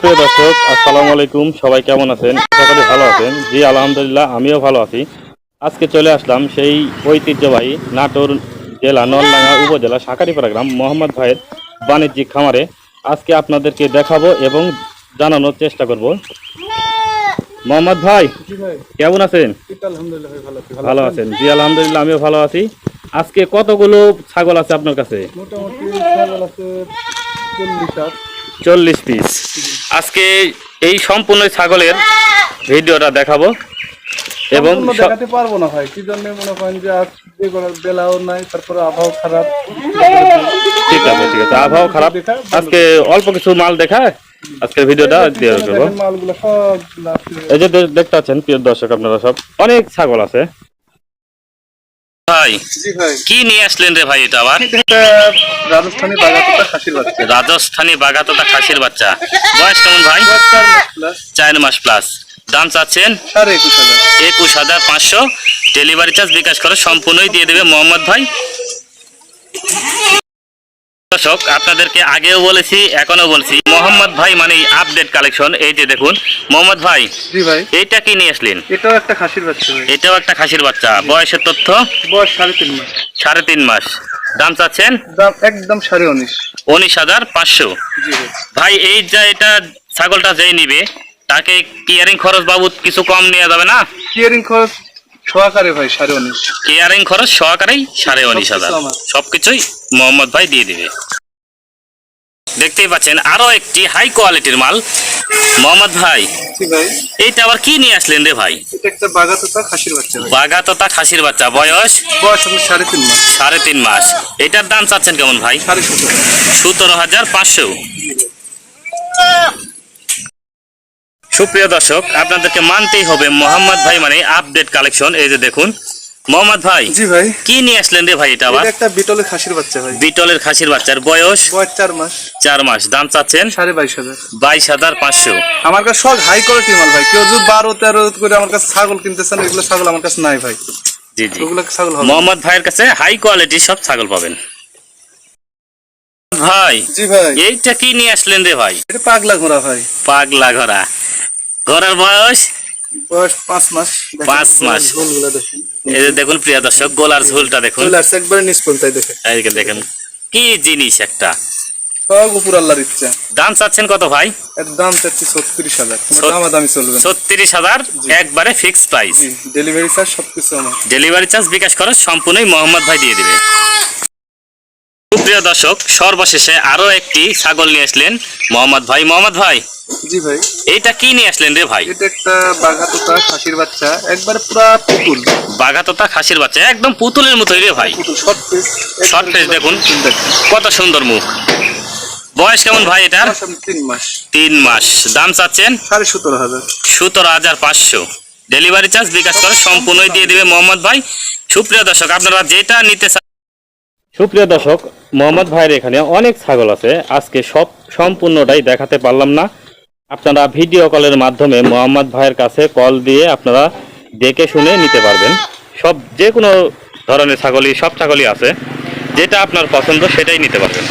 প্রিয় দর্শক আসসালামু আলাইকুম। সবাই কেমন আছেন? সকলে ভালো আছেন। জি আলহামদুলিল্লাহ আমিও ভালো আছি। আজকে চলে আসলাম সেই ঐতিহ্যবাহী নাটোর জেলা নলডাঙ্গা উপজেলা সাকারিপাড়া গ্রাম মোহাম্মদ ভাইয়ের বাণিজ্যিক খামারে। আজকে আপনাদেরকে দেখাবো এবং জানানোর চেষ্টা করব। মোহাম্মদ ভাই কেমন আছেন? ভালো আছেন? জি আলহামদুলিল্লাহ আমিও ভালো আছি। আজকে কতগুলো ছাগল আছে আপনার কাছে? মোটামুটি ছাগল আছে চল্লিশ পিস। আজকে এই সম্পূর্ণ ছাগলের ভিডিওটা দেখাবো এবং দেখাতে পারব না ভাই। কি জন্য মনে করেন যে আজ বেলাও নাই তারপরে আবহাওয়া খারাপ। ঠিক আছে ঠিক আছে। আবহাওয়া খারাপ। আজকে অল্প কিছু মাল দেখা আজকের ভিডিওটা দিয়ে দেবো। এই যে দেখতে পাচ্ছেন প্রিয় দর্শক আপনারা সব অনেক ছাগল আছে। ভাই কি নিয়ে আসলেন রে ভাই এটা আবার? রাজস্থানী বাগাতটা খাসির বাচ্চা। রাজস্থানী খাসির বাচ্চা। বয়স কেমন ভাই? চার মাস প্লাস চার মাস প্লাস দাম চাচ্ছেন? সাড়ে একুশ হাজার। একুশ হাজার পাঁচশো। ডেলিভারি চার্জ বিকাশ করে সম্পূর্ণই দিয়ে দেবে মোহাম্মদ ভাই। দর্শক আপনাদেরকে আগেও বলেছি এখনও বলছি মোহাম্মদ ভাই মানে আপডেট কালেকশন এই যে দেখুন মোহাম্মদ ভাই জি ভাই। এইটা কি নিয়ে আসলেন? এটাও একটা খাসির বাচ্চা এটাও একটা খাসির বাচ্চা। বয়সের তথ্য? বয়স সাড়ে তিন মাস। সাড়ে তিন মাস। দাম চাচ্ছেন? দাম একদম সাড়ে উনিশ। উনিশ হাজার পাঁচশো। ভাই। ভাই এই যে এটা ছাগলটা যেই নিবে তাকে কিয়ারিং খরচ বাবদ কিছু কম নেওয়া যাবে না? কিয়ারিং খরচ সহকারে ভাই সাড়ে উনিশ। কেয়ারিং খরচ সহকারেই সাড়ে উনিশ হাজার। সবকিছুই মোহাম্মদ ভাই দিয়ে দিবে। দেখতেই পাচ্ছেন আরও একটি হাই কোয়ালিটির মাল। মোহাম্মদ ভাই এইটা আবার কি নিয়ে আসলেন রে ভাই? বাগাতোতা খাসির বাচ্চা বয়স? সাড়ে তিন মাস। সাড়ে তিন মাস। এটার দাম চাচ্ছেন কেমন ভাই? সতেরো। হাজার পাঁচশো। সুপ্রিয় দর্শক আপনাদেরকে মানতেই হবে মোহাম্মদ ভাই মানে আপডেট কালেকশন এই যে দেখুন। মোহাম্মদ ভাই জি ভাই। কি নিয়ে আসলেন রে ভাই এটা আবার? একটা বিটলের খাসির বাচ্চা ভাই। বিটলের খাসির বাচ্চার বয়স? বয়স চার মাস। চার মাস। দাম চাচ্ছেন? সাড়ে বাইশ হাজার। বাইশ হাজার পাঁচশো। আমার কাছে সব হাই কোয়ালিটি মাল ভাই। কেউ যদি বারো তেরো করে আমার কাছে ছাগল কিনতে চান এগুলো ছাগল আমার কাছে নাই ভাই। জি জি। ওগুলো ছাগল হবে মোহাম্মদ ভাইয়ের কাছে হাই কোয়ালিটি সব ছাগল পাবেন। ভাই জি ভাই। এইটা কি নিয়ে আসলেন রে ভাই? এটা পাগলা ঘোড়া ভাই। পাগলা ঘোড়া। ঘোড়ার বয়স? বয়স পাঁচ মাস। পাঁচ মাস। ঝোলগুলো দেখেন। এই যে দেখুন প্রিয় দর্শক গোলার ঝোলটা দেখুন। এইদিকে কি জিনিস একটা। সব উপর আল্লাহর ইচ্ছা। দাম চাচ্ছেন কত ভাই? এর দাম চাচ্ছি ছত্রিশ হাজার। দামা দামি চলবে। ছত্রিশ হাজার একবারে ফিক্স প্রাইস ডেলিভারি চার্জ সবকিছু আমার। ডেলিভারি চার্জ বিকাশ খরচ সম্পূর্ণই মোহাম্মদ ভাই দিয়ে দিবে। সুপ্রিয় দর্শক সর্বশেষে আরও একটি ছাগল নিয়ে আসলেন মোহাম্মদ ভাই। মোহাম্মদ ভাই জি ভাই। এইটা কি নিয়ে আসলেন রে ভাই? এটা একটা বাঘাতোতা খাসির বাচ্চা একবারে পুরা পুতুল। বাঘাতোতা খাসির বাচ্চা একদম পুতুলের মতোই রে ভাই। পুতুল শর্ট পেস Short face দেখুন। কত সুন্দর মুখ। বয়স কেমন ভাই এটার? তিন মাস। তিন মাস। দাম চাচ্ছেন? সাড়ে সতেরো হাজার। সতেরো হাজার পাঁচশো। ডেলিভারি চার্জ বিকাশ করে সম্পূর্ণই দিয়ে দিবে মোহাম্মদ ভাই। সুপ্রিয় দর্শক আপনারা যেটা নিতে চান সুপ্রিয় দর্শক, মোহাম্মদ ভাইয়ের এখানে অনেক ছাগল আছে। আজকে সব সম্পূর্ণটাই দেখাতে পারলাম না। আপনারা ভিডিও কলের মাধ্যমে মোহাম্মদ ভাইয়ের কাছে কল দিয়ে আপনারা দেখে শুনে নিতে পারবেন। সব যে কোনো ধরনের ছাগলই, সব ছাগলই আছে। যেটা আপনার পছন্দ সেটাই নিতে পারবেন।